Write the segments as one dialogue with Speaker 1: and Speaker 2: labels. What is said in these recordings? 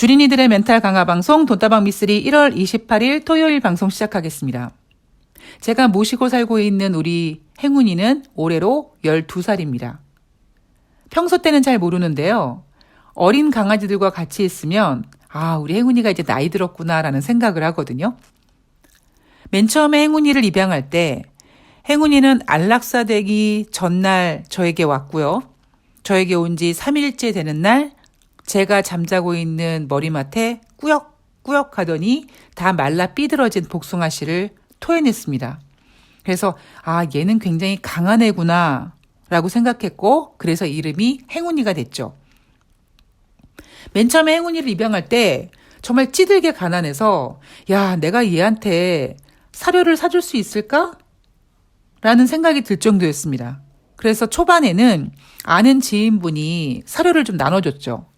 Speaker 1: 주린이들의 멘탈 강화 방송 돈다방 미쓰리 1월 28일 토요일 방송 시작하겠습니다. 제가 모시고 살고 있는 우리 행운이는 올해로 12살입니다. 평소 때는 잘 모르는데요. 어린 강아지들과 같이 있으면 아, 우리 행운이가 이제 나이 들었구나라는 생각을 하거든요. 맨 처음에 행운이를 입양할 때 행운이는 안락사 되기 전날 저에게 왔고요. 저에게 온 지 3일째 되는 날 제가 잠자고 있는 머리맡에 꾸역꾸역 하더니 다 말라 삐들어진 복숭아 씨를 토해냈습니다. 그래서 아 얘는 굉장히 강한 애구나 라고 생각했고 그래서 이름이 행운이가 됐죠. 맨 처음에 행운이를 입양할 때 정말 찌들게 가난해서 야 내가 얘한테 사료를 사줄 수 있을까? 라는 생각이 들 정도였습니다. 그래서 초반에는 아는 지인분이 사료를 좀 나눠줬죠.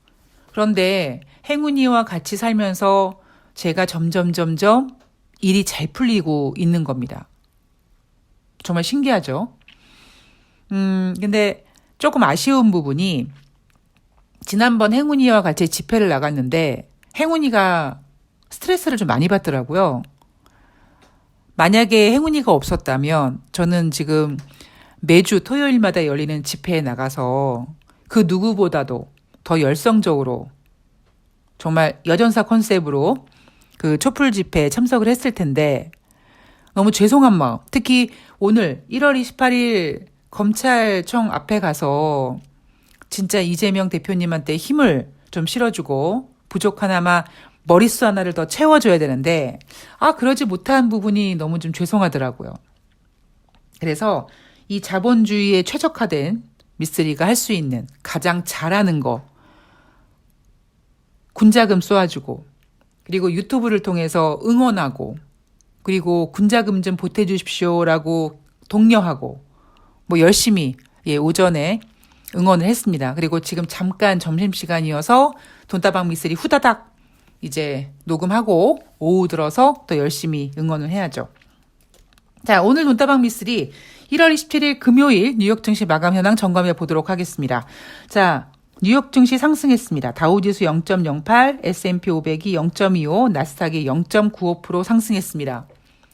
Speaker 1: 그런데 행운이와 같이 살면서 제가 점점 점점 일이 잘 풀리고 있는 겁니다. 정말 신기하죠? 음, 근데 조금 아쉬운 부분이 지난번 행운이와 같이 집회를 나갔는데 행운이가 스트레스를 좀 많이 받더라고요. 만약에 행운이가 없었다면 저는 지금 매주 토요일마다 열리는 집회에 나가서 그 누구보다도 더 열성적으로 정말 여전사 컨셉으로 그 촛불 집회에 참석을 했을 텐데 너무 죄송한 마음. 특히 오늘 1월 28일 검찰청 앞에 가서 진짜 이재명 대표님한테 힘을 좀 실어주고 부족한 아마 머릿수 하나를 더 채워줘야 되는데 아 그러지 못한 부분이 너무 좀 죄송하더라고요. 그래서 이 자본주의에 최적화된 미쓰리가 할 수 있는 가장 잘하는 거 군자금 쏘아주고 그리고 유튜브를 통해서 응원하고 그리고 군자금 좀 보태주십시오라고 독려하고 뭐 열심히 예 오전에 응원을 했습니다. 그리고 지금 잠깐 점심 시간이어서 돈다방 미쓰리 후다닥 이제 녹음하고 오후 들어서 또 열심히 응원을 해야죠. 자, 오늘 돈다방 미쓰리 1월 27일 금요일 뉴욕 증시 마감 현황 점검해 보도록 하겠습니다. 자, 뉴욕 증시 상승했습니다. 다우지수 0.08, S&P 500이 0.25, 나스닥이 0.95% 상승했습니다.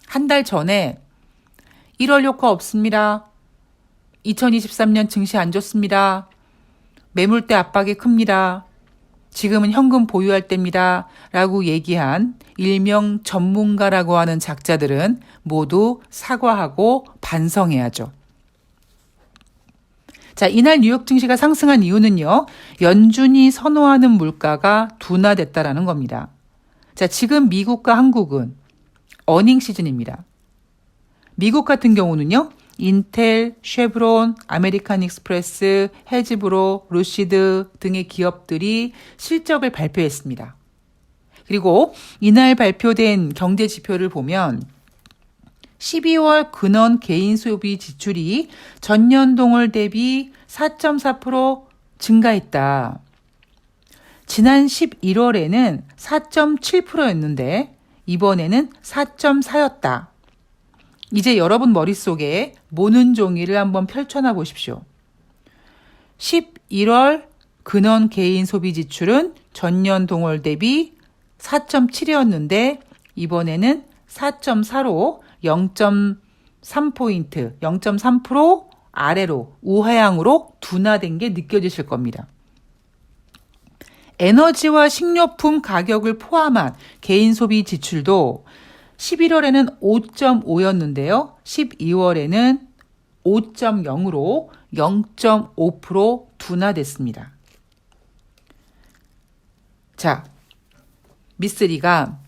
Speaker 1: 한 달 전에 1월 효과 없습니다. 2023년 증시 안 좋습니다. 매물대 압박이 큽니다. 지금은 현금 보유할 때입니다. 라고 얘기한 일명 전문가라고 하는 작자들은 모두 사과하고 반성해야죠. 자, 이날 뉴욕 증시가 상승한 이유는요, 연준이 선호하는 물가가 둔화됐다라는 겁니다. 자, 지금 미국과 한국은 어닝 시즌입니다. 미국 같은 경우는요, 인텔, 쉐브론, 아메리칸 익스프레스, 헤즈브로, 루시드 등의 기업들이 실적을 발표했습니다. 그리고 이날 발표된 경제 지표를 보면 12월 근원 개인 소비 지출이 전년 동월 대비 4.4% 증가했다. 지난 11월에는 4.7%였는데 이번에는 4.4였다. 이제 여러분 머릿속에 모는 종이를 한번 펼쳐놔 보십시오. 11월 근원 개인 소비 지출은 전년 동월 대비 4.7이었는데 이번에는 4.4로 0.3포인트, 0.3% 아래로 우하향으로 둔화된 게 느껴지실 겁니다. 에너지와 식료품 가격을 포함한 개인 소비 지출도 11월에는 5.5였는데요. 12월에는 5.0으로 0.5% 둔화됐습니다. 자, 미쓰리가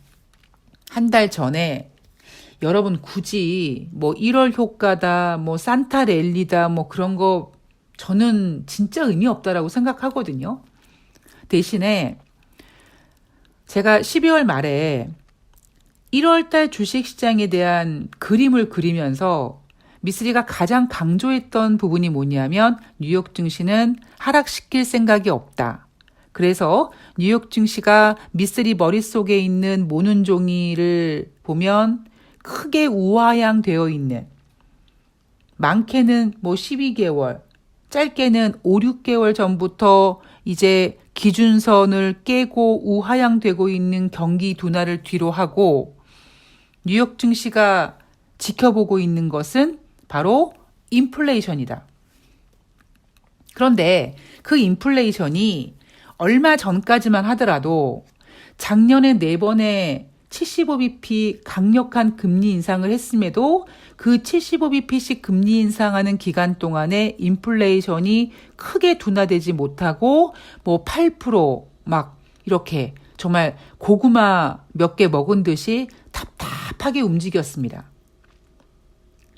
Speaker 1: 한 달 전에 여러분 굳이 뭐 1월 효과다, 뭐 산타 랠리다, 뭐 그런 거 저는 진짜 의미 없다라고 생각하거든요. 대신에 제가 12월 말에 1월달 주식시장에 대한 그림을 그리면서 미쓰리가 가장 강조했던 부분이 뭐냐면 뉴욕 증시는 하락시킬 생각이 없다. 그래서 뉴욕 증시가 미쓰리 머릿속에 있는 모는 종이를 보면 크게 우하향 되어 있는 많게는 뭐 12개월, 짧게는 5, 6개월 전부터 이제 기준선을 깨고 우하향되고 있는 경기 둔화를 뒤로 하고 뉴욕 증시가 지켜보고 있는 것은 바로 인플레이션이다. 그런데 그 인플레이션이 얼마 전까지만 하더라도 작년에 네 번의 75bp 강력한 금리 인상을 했음에도 그 75bp씩 금리 인상하는 기간 동안에 인플레이션이 크게 둔화되지 못하고 뭐 8%막 이렇게 정말 고구마 몇 개 먹은 듯이 답답하게 움직였습니다.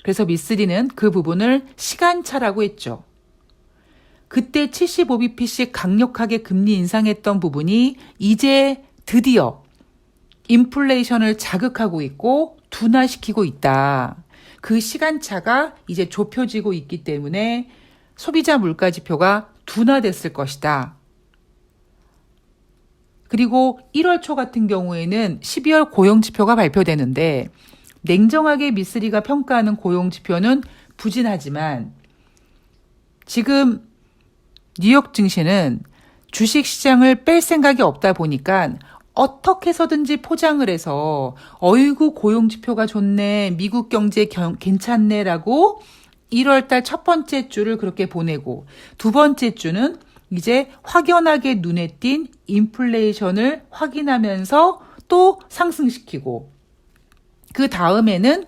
Speaker 1: 그래서 미쓰리는 그 부분을 시간차라고 했죠. 그때 75bp씩 강력하게 금리 인상했던 부분이 이제 드디어 인플레이션을 자극하고 있고 둔화시키고 있다. 그 시간차가 이제 좁혀지고 있기 때문에 소비자 물가 지표가 둔화됐을 것이다. 그리고 1월 초 같은 경우에는 12월 고용 지표가 발표되는데 냉정하게 미쓰리가 평가하는 고용 지표는 부진하지만 지금 뉴욕 증시는 주식 시장을 뺄 생각이 없다 보니까 어떻게 해서든지 포장을 해서 어이구 고용 지표가 좋네 미국 경제 경, 괜찮네라고 1월 달 첫 번째 주를 그렇게 보내고 두 번째 주는 이제 확연하게 눈에 띈 인플레이션을 확인하면서 또 상승시키고 그 다음에는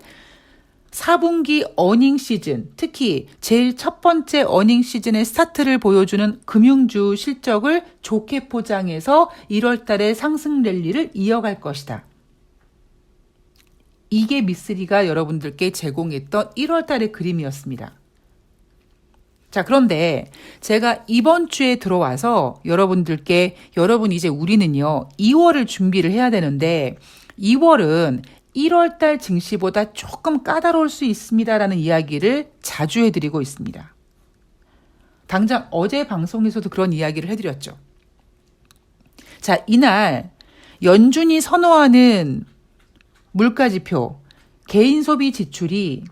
Speaker 1: 4분기 어닝 시즌, 특히 제일 첫 번째 어닝 시즌의 스타트를 보여주는 금융주 실적을 좋게 포장해서 1월 달에 상승 랠리를 이어갈 것이다. 이게 미쓰리가 여러분들께 제공했던 1월 달의 그림이었습니다. 자, 그런데 제가 이번 주에 들어와서 여러분들께 여러분 이제 우리는요, 2월을 준비를 해야 되는데 2월은 1월 달 증시보다 조금 까다로울 수 있습니다라는 이야기를 자주 해드리고 있습니다. 당장 어제 방송에서도 그런 이야기를 해드렸죠. 자, 이날 연준이 선호하는 물가지표, 개인 소비 지출이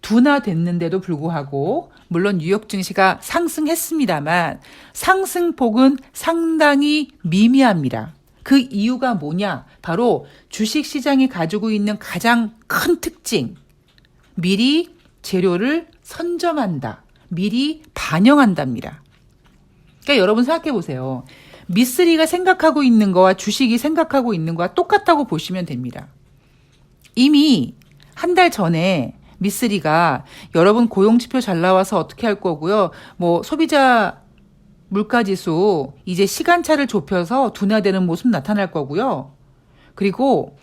Speaker 1: 둔화됐는데도 불구하고 물론 뉴욕 증시가 상승했습니다만 상승폭은 상당히 미미합니다. 그 이유가 뭐냐? 바로 주식 시장이 가지고 있는 가장 큰 특징. 미리 재료를 선점한다. 미리 반영한답니다. 그러니까 여러분 생각해 보세요. 미쓰리가 생각하고 있는 거와 주식이 생각하고 있는 거와 똑같다고 보시면 됩니다. 이미 한 달 전에 미쓰리가 여러분 고용지표 잘 나와서 어떻게 할 거고요. 뭐 소비자 물가지수 이제 시간차를 좁혀서 둔화되는 모습 나타날 거고요. 그리고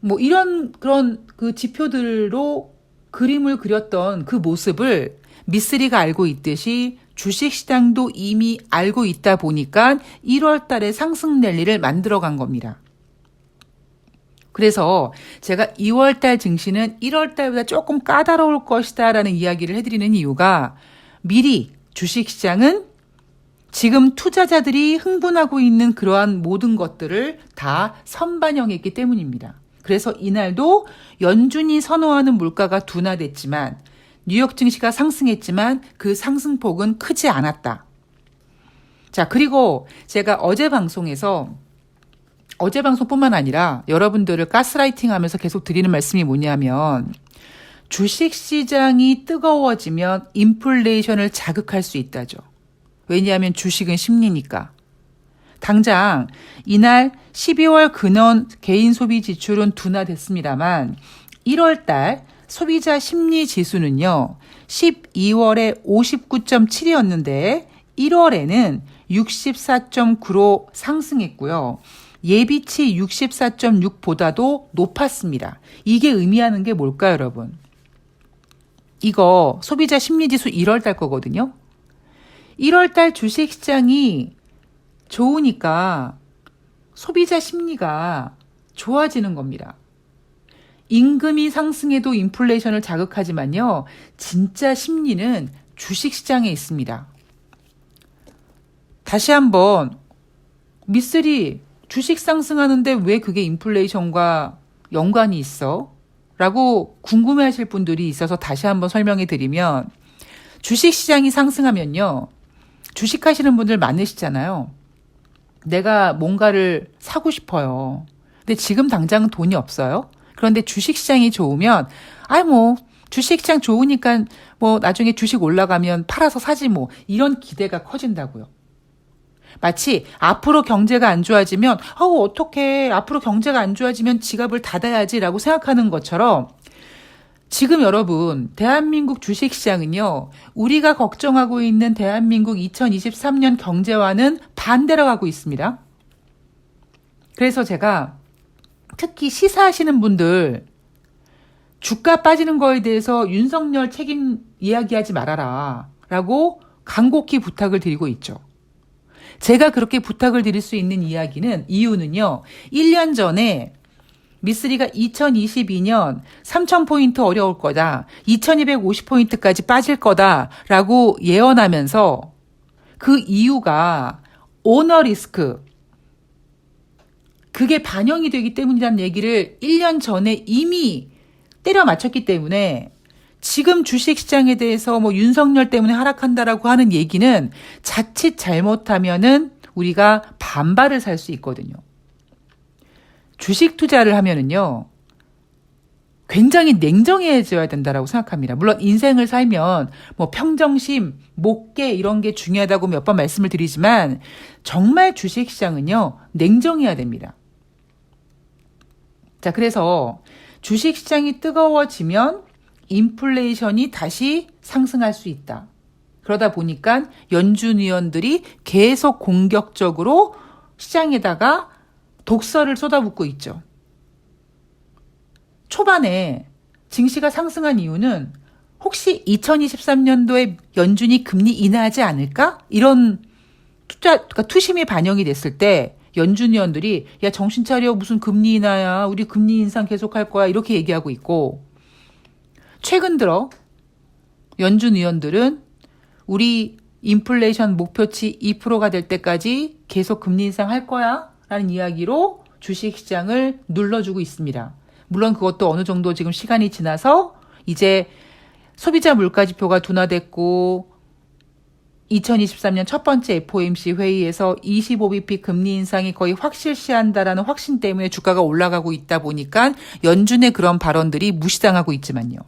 Speaker 1: 뭐 이런 그런 그 지표들로 그림을 그렸던 그 모습을 미쓰리가 알고 있듯이 주식 시장도 이미 알고 있다 보니까 1월 달에 상승 랠리를 만들어 간 겁니다. 그래서 제가 2월 달 증시는 1월 달보다 조금 까다로울 것이다라는 이야기를 해드리는 이유가 미리 주식 시장은 지금 투자자들이 흥분하고 있는 그러한 모든 것들을 다 선반영했기 때문입니다. 그래서 이날도 연준이 선호하는 물가가 둔화됐지만 뉴욕 증시가 상승했지만 그 상승폭은 크지 않았다. 자, 그리고 제가 어제 방송에서 어제 방송뿐만 아니라 여러분들을 가스라이팅 하면서 계속 드리는 말씀이 뭐냐면 주식 시장이 뜨거워지면 인플레이션을 자극할 수 있다죠. 왜냐하면 주식은 심리니까. 당장 이날 12월 근원 개인 소비 지출은 둔화됐습니다만 1월 달 소비자 심리 지수는요. 12월에 59.7이었는데 1월에는 64.9로 상승했고요. 예비치 64.6보다도 높았습니다. 이게 의미하는 게 뭘까요, 여러분? 이거 소비자 심리지수 1월 달 거거든요. 1월 달 주식 시장이 좋으니까 소비자 심리가 좋아지는 겁니다. 임금이 상승해도 인플레이션을 자극하지만요. 진짜 심리는 주식 시장에 있습니다. 다시 한번 미쓰리 주식 상승하는데 왜 그게 인플레이션과 연관이 있어? 라고 궁금해 하실 분들이 있어서 다시 한번 설명해 드리면 주식 시장이 상승하면요. 주식 하시는 분들 많으시잖아요. 내가 뭔가를 사고 싶어요. 근데 지금 당장은 돈이 없어요. 그런데 주식 시장이 좋으면, 아이, 뭐, 주식 시장 좋으니까 뭐 나중에 주식 올라가면 팔아서 사지 뭐. 이런 기대가 커진다고요. 마치 앞으로 경제가 안 좋아지면, 아우, 어떡해. 앞으로 경제가 안 좋아지면 지갑을 닫아야지라고 생각하는 것처럼 지금 여러분, 대한민국 주식시장은요, 우리가 걱정하고 있는 대한민국 2023년 경제와는 반대로 가고 있습니다. 그래서 제가 특히 시사하시는 분들, 주가 빠지는 거에 대해서 윤석열 책임 이야기하지 말아라. 라고 간곡히 부탁을 드리고 있죠. 제가 그렇게 부탁을 드릴 수 있는 이야기는, 이유는요, 1년 전에 미쓰리가 2022년 3,000포인트 어려울 거다. 2,250포인트까지 빠질 거다. 라고 예언하면서 그 이유가 오너 리스크. 그게 반영이 되기 때문이라는 얘기를 1년 전에 이미 때려 맞췄기 때문에 지금 주식 시장에 대해서 뭐 윤석열 때문에 하락한다라고 하는 얘기는 자칫 잘못하면은 우리가 반발을 살 수 있거든요. 주식 투자를 하면은요, 굉장히 냉정해져야 된다라고 생각합니다. 물론 인생을 살면 뭐 평정심, 목계 이런 게 중요하다고 몇 번 말씀을 드리지만 정말 주식 시장은요, 냉정해야 됩니다. 자, 그래서 주식 시장이 뜨거워지면 인플레이션이 다시 상승할 수 있다. 그러다 보니까 연준 위원들이 계속 공격적으로 시장에다가 독서를 쏟아붓고 있죠. 초반에 증시가 상승한 이유는 혹시 2023년도에 연준이 금리 인하하지 않을까? 이런 투자, 그러니까 투심이 반영이 됐을 때 연준 위원들이 야 정신 차려 무슨 금리 인하야 우리 금리 인상 계속할 거야 이렇게 얘기하고 있고 최근 들어 연준 위원들은 우리 인플레이션 목표치 2%가 될 때까지 계속 금리 인상 할 거야 라는 이야기로 주식 시장을 눌러주고 있습니다. 물론 그것도 어느 정도 지금 시간이 지나서 이제 소비자 물가 지표가 둔화됐고 2023년 첫 번째 FOMC 회의에서 25bp 금리 인상이 거의 확실시한다라는 확신 때문에 주가가 올라가고 있다 보니까 연준의 그런 발언들이 무시당하고 있지만요.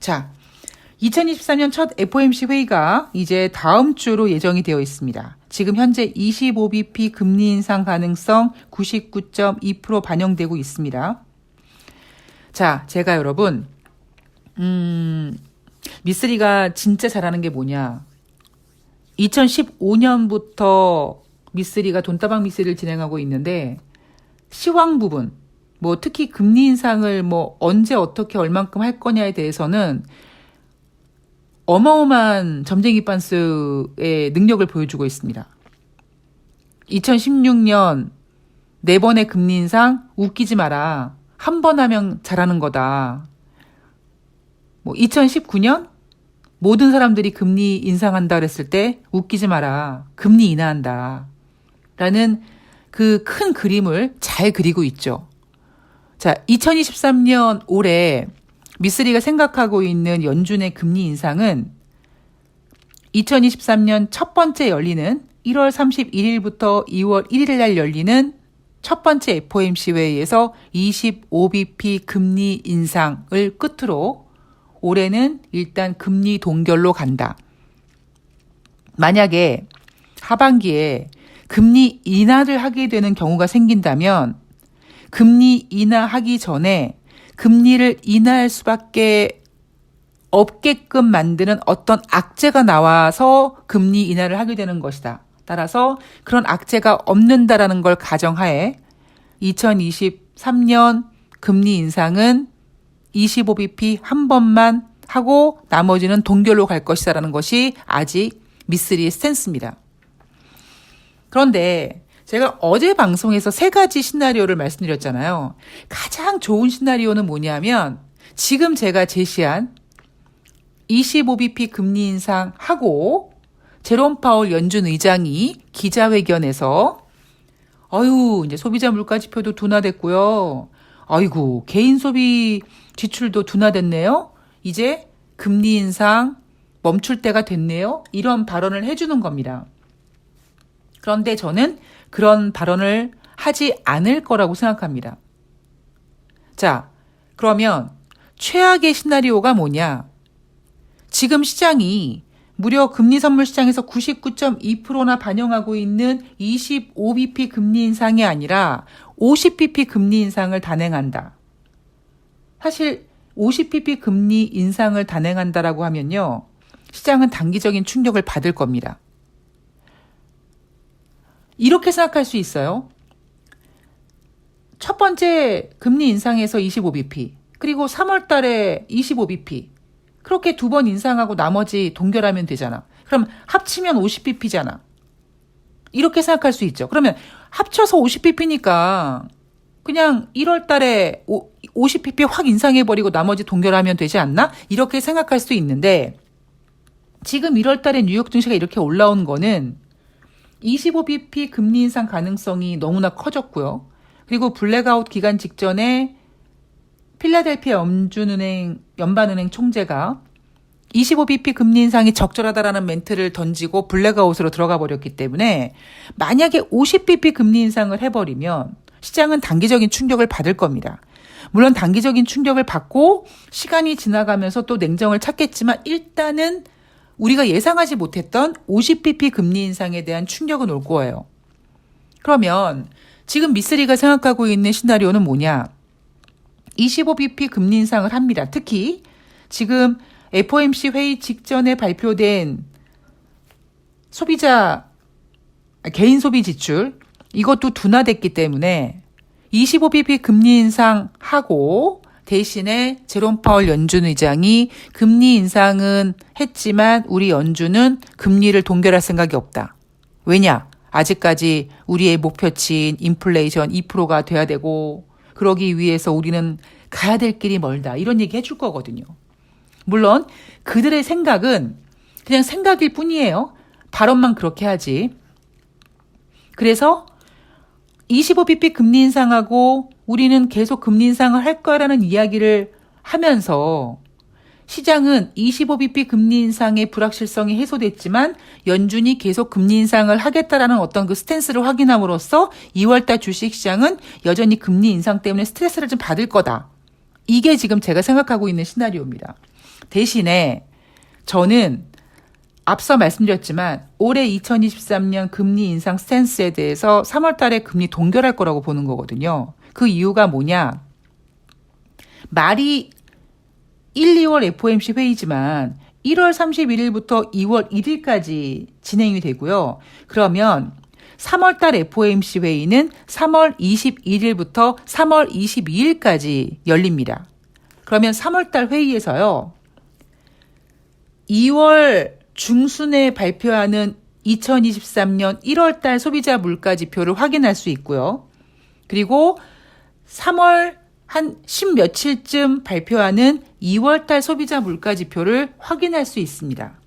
Speaker 1: 자, 2023년 첫 FOMC 회의가 이제 다음 주로 예정이 되어 있습니다. 지금 현재 25bp 금리 인상 가능성 99.2% 반영되고 있습니다. 자, 제가 여러분, 음, 미쓰리가 진짜 잘하는 게 뭐냐. 2015년부터 미쓰리가 돈다방 미쓰리를 진행하고 있는데, 시황 부분, 뭐 특히 금리 인상을 뭐 언제 어떻게 얼만큼 할 거냐에 대해서는 어마어마한 점쟁이 반스의 능력을 보여주고 있습니다. 2016년 네 번의 금리 인상 웃기지 마라. 한 번 하면 잘하는 거다. 뭐 2019년 모든 사람들이 금리 인상한다 그랬을 때 웃기지 마라. 금리 인하한다. 라는 그 큰 그림을 잘 그리고 있죠. 자, 2023년 올해 미쓰리가 생각하고 있는 연준의 금리 인상은 2023년 첫 번째 열리는 1월 31일부터 2월 1일 날 열리는 첫 번째 FOMC 회의에서 25bp 금리 인상을 끝으로 올해는 일단 금리 동결로 간다. 만약에 하반기에 금리 인하를 하게 되는 경우가 생긴다면 금리 인하하기 전에 금리를 인하할 수밖에 없게끔 만드는 어떤 악재가 나와서 금리 인하를 하게 되는 것이다. 따라서 그런 악재가 없는다라는 걸 가정하에 2023년 금리 인상은 25bp 한 번만 하고 나머지는 동결로 갈 것이다라는 것이 아직 미쓰리의 스탠스입니다. 그런데 제가 어제 방송에서 세 가지 시나리오를 말씀드렸잖아요. 가장 좋은 시나리오는 뭐냐면 지금 제가 제시한 25bp 금리 인상하고 제롬 파월 연준 의장이 기자회견에서 아유, 이제 소비자 물가 지표도 둔화됐고요. 아이고, 개인 소비 지출도 둔화됐네요. 이제 금리 인상 멈출 때가 됐네요. 이런 발언을 해주는 겁니다. 그런데 저는 그런 발언을 하지 않을 거라고 생각합니다. 자, 그러면 최악의 시나리오가 뭐냐? 지금 시장이 무려 금리 선물 시장에서 99.2%나 반영하고 있는 25bp 금리 인상이 아니라 50bp 금리 인상을 단행한다. 사실 50bp 금리 인상을 단행한다라고 하면요. 시장은 단기적인 충격을 받을 겁니다. 이렇게 생각할 수 있어요. 첫 번째 금리 인상에서 25bp, 그리고 3월 달에 25bp. 그렇게 두 번 인상하고 나머지 동결하면 되잖아. 그럼 합치면 50bp잖아. 이렇게 생각할 수 있죠. 그러면 합쳐서 50bp니까 그냥 1월 달에 50bp 확 인상해버리고 나머지 동결하면 되지 않나? 이렇게 생각할 수 있는데 지금 1월 달에 뉴욕 증시가 이렇게 올라온 거는 25bp 금리 인상 가능성이 너무나 커졌고요. 그리고 블랙아웃 기간 직전에 필라델피아 염준은행 연반은행 총재가 25bp 금리 인상이 적절하다라는 멘트를 던지고 블랙아웃으로 들어가 버렸기 때문에 만약에 50bp 금리 인상을 해버리면 시장은 단기적인 충격을 받을 겁니다. 물론 단기적인 충격을 받고 시간이 지나가면서 또 냉정을 찾겠지만 일단은 우리가 예상하지 못했던 50bp 금리 인상에 대한 충격은 올 거예요. 그러면 지금 미쓰리가 생각하고 있는 시나리오는 뭐냐? 25bp 금리 인상을 합니다. 특히 지금 FOMC 회의 직전에 발표된 소비자 개인 소비 지출 이것도 둔화됐기 때문에 25bp 금리 인상하고 대신에 제롬 파월 연준 의장이 금리 인상은 했지만 우리 연준은 금리를 동결할 생각이 없다. 왜냐? 아직까지 우리의 목표치인 인플레이션 2%가 돼야 되고 그러기 위해서 우리는 가야 될 길이 멀다. 이런 얘기 해줄 거거든요. 물론 그들의 생각은 그냥 생각일 뿐이에요. 발언만 그렇게 하지. 그래서 25bp 금리 인상하고 우리는 계속 금리 인상을 할 거라는 이야기를 하면서 시장은 25bp 금리 인상의 불확실성이 해소됐지만 연준이 계속 금리 인상을 하겠다라는 어떤 그 스탠스를 확인함으로써 2월달 주식 시장은 여전히 금리 인상 때문에 스트레스를 좀 받을 거다. 이게 지금 제가 생각하고 있는 시나리오입니다. 대신에 저는 앞서 말씀드렸지만 올해 2023년 금리 인상 스탠스에 대해서 3월 달에 금리 동결할 거라고 보는 거거든요. 그 이유가 뭐냐? 말이 1, 2월 FOMC 회의지만 1월 31일부터 2월 1일까지 진행이 되고요. 그러면 3월 달 FOMC 회의는 3월 21일부터 3월 22일까지 열립니다. 그러면 3월 달 회의에서요. 2월 중순에 발표하는 2023년 1월 달 소비자 물가 지표를 확인할 수 있고요. 그리고 3월 한 10며칠쯤 발표하는 2월 달 소비자 물가 지표를 확인할 수 있습니다.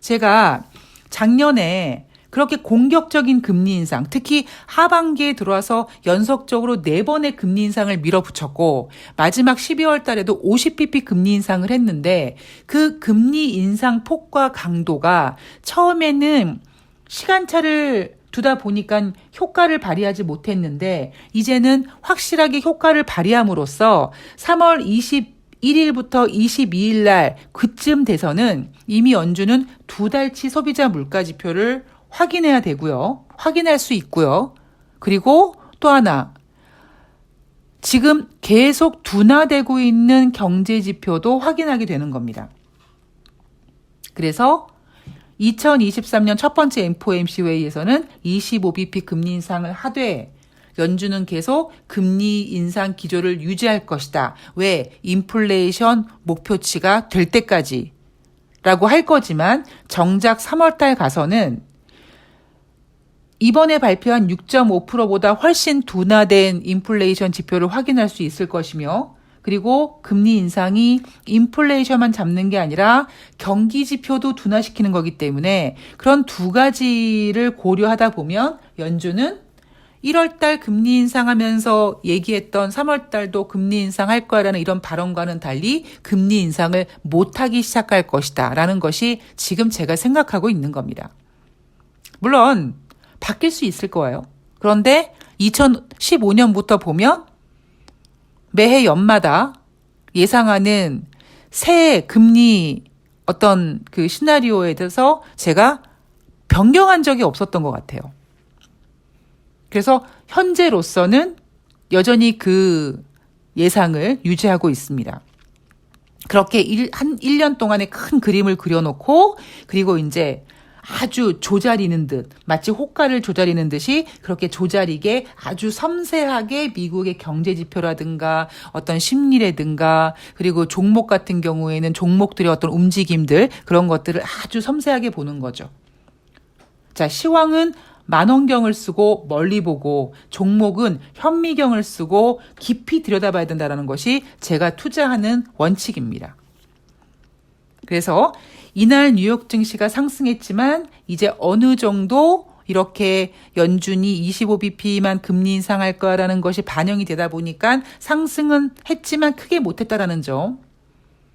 Speaker 1: 제가 작년에 그렇게 공격적인 금리 인상, 특히 하반기에 들어와서 연속적으로 네 번의 금리 인상을 밀어붙였고 마지막 12월 달에도 50bp 금리 인상을 했는데 그 금리 인상 폭과 강도가 처음에는 시간차를 두다 보니까 효과를 발휘하지 못했는데 이제는 확실하게 효과를 발휘함으로써 3월 21일부터 22일 날 그쯤 돼서는 이미 연준은 두 달치 소비자 물가 지표를 확인해야 되고요. 확인할 수 있고요. 그리고 또 하나 지금 계속 둔화되고 있는 경제 지표도 확인하게 되는 겁니다. 그래서 2023년 첫 번째 FOMC 회의에서는 25bp 금리 인상을 하되 연준은 계속 금리 인상 기조를 유지할 것이다. 왜? 인플레이션 목표치가 될 때까지. 라고 할 거지만 정작 3월달 가서는 이번에 발표한 6.5%보다 훨씬 둔화된 인플레이션 지표를 확인할 수 있을 것이며 그리고 금리 인상이 인플레이션만 잡는 게 아니라 경기 지표도 둔화시키는 거기 때문에 그런 두 가지를 고려하다 보면 연준은 1월 달 금리 인상하면서 얘기했던 3월 달도 금리 인상할 거라는 이런 발언과는 달리 금리 인상을 못하기 시작할 것이다 라는 것이 지금 제가 생각하고 있는 겁니다. 물론 바뀔 수 있을 거예요. 그런데 2015년부터 보면 매해 연마다 예상하는 새 금리 어떤 그 시나리오에 대해서 제가 변경한 적이 없었던 것 같아요. 그래서 현재로서는 여전히 그 예상을 유지하고 있습니다. 그렇게 일, 한 1년 동안의 큰 그림을 그려놓고, 그리고 이제 아주 조자리는 듯, 마치 호가를 조자리는 듯이 그렇게 조자리게 아주 섬세하게 미국의 경제 지표라든가 어떤 심리라든가 그리고 종목 같은 경우에는 종목들의 어떤 움직임들 그런 것들을 아주 섬세하게 보는 거죠. 자, 시황은 만원경을 쓰고 멀리 보고 종목은 현미경을 쓰고 깊이 들여다봐야 된다는 것이 제가 투자하는 원칙입니다. 그래서 이날 뉴욕 증시가 상승했지만 이제 어느 정도 이렇게 연준이 25bp만 금리 인상할 거라는 것이 반영이 되다 보니까 상승은 했지만 크게 못했다라는 점.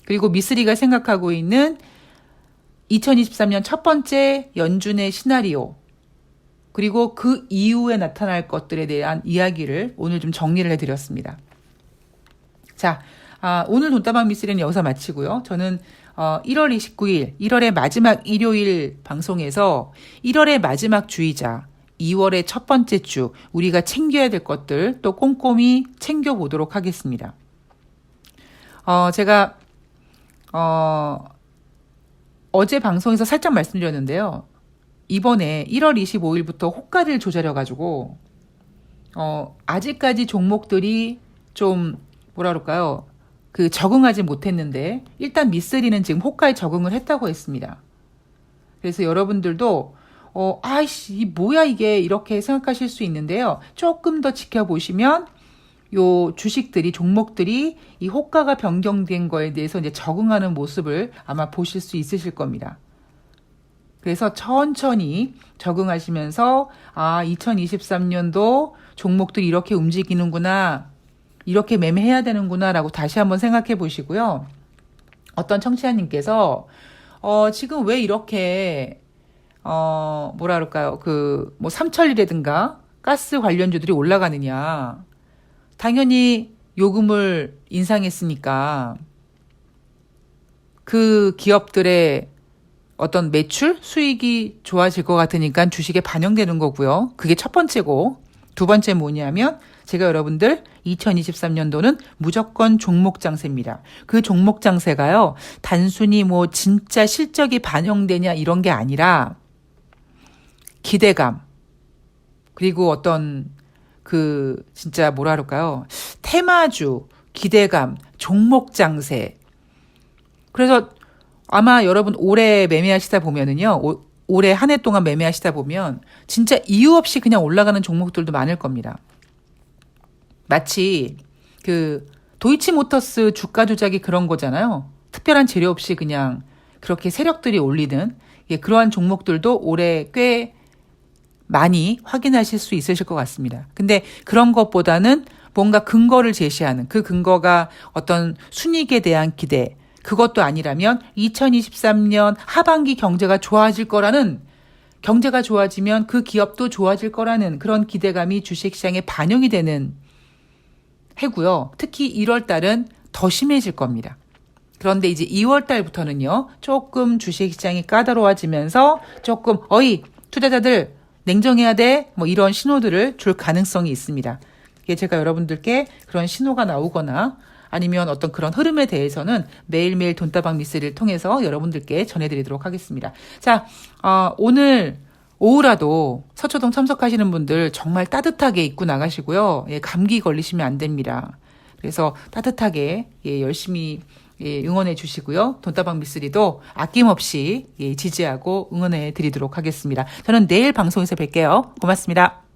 Speaker 1: 그리고 미스리가 생각하고 있는 2023년 첫 번째 연준의 시나리오. 그리고 그 이후에 나타날 것들에 대한 이야기를 오늘 좀 정리를 해드렸습니다. 자, 아, 오늘 돈다방 미스리는 여기서 마치고요. 저는 어, 1월 29일, 1월의 마지막 일요일 방송에서 1월의 마지막 주이자 2월의 첫 번째 주 우리가 챙겨야 될 것들 또 꼼꼼히 챙겨보도록 하겠습니다. 어, 제가 어, 어제 방송에서 살짝 말씀드렸는데요. 이번에 1월 25일부터 호가를 조절해가지고 어, 아직까지 종목들이 좀 뭐라 그럴까요? 그 적응하지 못했는데 일단 미쓰리는 지금 호가에 적응을 했다고 했습니다. 그래서 여러분들도 어 아이씨 이 뭐야 이게 이렇게 생각하실 수 있는데요. 조금 더 지켜보시면 요 주식들이 종목들이 이 호가가 변경된 거에 대해서 이제 적응하는 모습을 아마 보실 수 있으실 겁니다. 그래서 천천히 적응하시면서 아 2023년도 종목들이 이렇게 움직이는구나 이렇게 매매해야 되는구나라고 다시 한번 생각해 보시고요. 어떤 청취자님께서 어, 지금 왜 이렇게 어, 뭐라 그럴까요? 그, 뭐, 삼천리라든가 가스 관련주들이 올라가느냐. 당연히 요금을 인상했으니까 그 기업들의 어떤 매출, 수익이 좋아질 것 같으니까 주식에 반영되는 거고요. 그게 첫 번째고. 두 번째 뭐냐면 제가 여러분들 2023년도는 무조건 종목 장세입니다. 그 종목 장세가요, 단순히 뭐 진짜 실적이 반영되냐 이런 게 아니라 기대감, 그리고 어떤 그 진짜 뭐라 그럴까요? 테마주, 기대감, 종목 장세. 그래서 아마 여러분 올해 매매하시다 보면은요, 올해 한 해 동안 매매하시다 보면 진짜 이유 없이 그냥 올라가는 종목들도 많을 겁니다. 마치 그 도이치모터스 주가 조작이 그런 거잖아요. 특별한 재료 없이 그냥 그렇게 세력들이 올리는 예, 그러한 종목들도 올해 꽤 많이 확인하실 수 있으실 것 같습니다. 근데 그런 것보다는 뭔가 근거를 제시하는 그 근거가 어떤 순익에 대한 기대, 그것도 아니라면 2023년 하반기 경제가 좋아질 거라는 경제가 좋아지면 그 기업도 좋아질 거라는 그런 기대감이 주식시장에 반영이 되는 해고요. 특히 1월 달은 더 심해질 겁니다. 그런데 이제 2월 달부터는요. 조금 주식 시장이 까다로워지면서 조금 어이 투자자들 냉정해야 돼. 뭐 이런 신호들을 줄 가능성이 있습니다. 이게 제가 여러분들께 그런 신호가 나오거나 아니면 어떤 그런 흐름에 대해서는 매일매일 돈다방 미스를 통해서 여러분들께 전해드리도록 하겠습니다. 자, 어, 오늘 오후라도 서초동 참석하시는 분들 정말 따뜻하게 입고 나가시고요. 예, 감기 걸리시면 안 됩니다. 그래서 따뜻하게 예, 열심히 예, 응원해 주시고요. 돈다방 미쓰리도 아낌없이 예, 지지하고 응원해 드리도록 하겠습니다. 저는 내일 방송에서 뵐게요. 고맙습니다.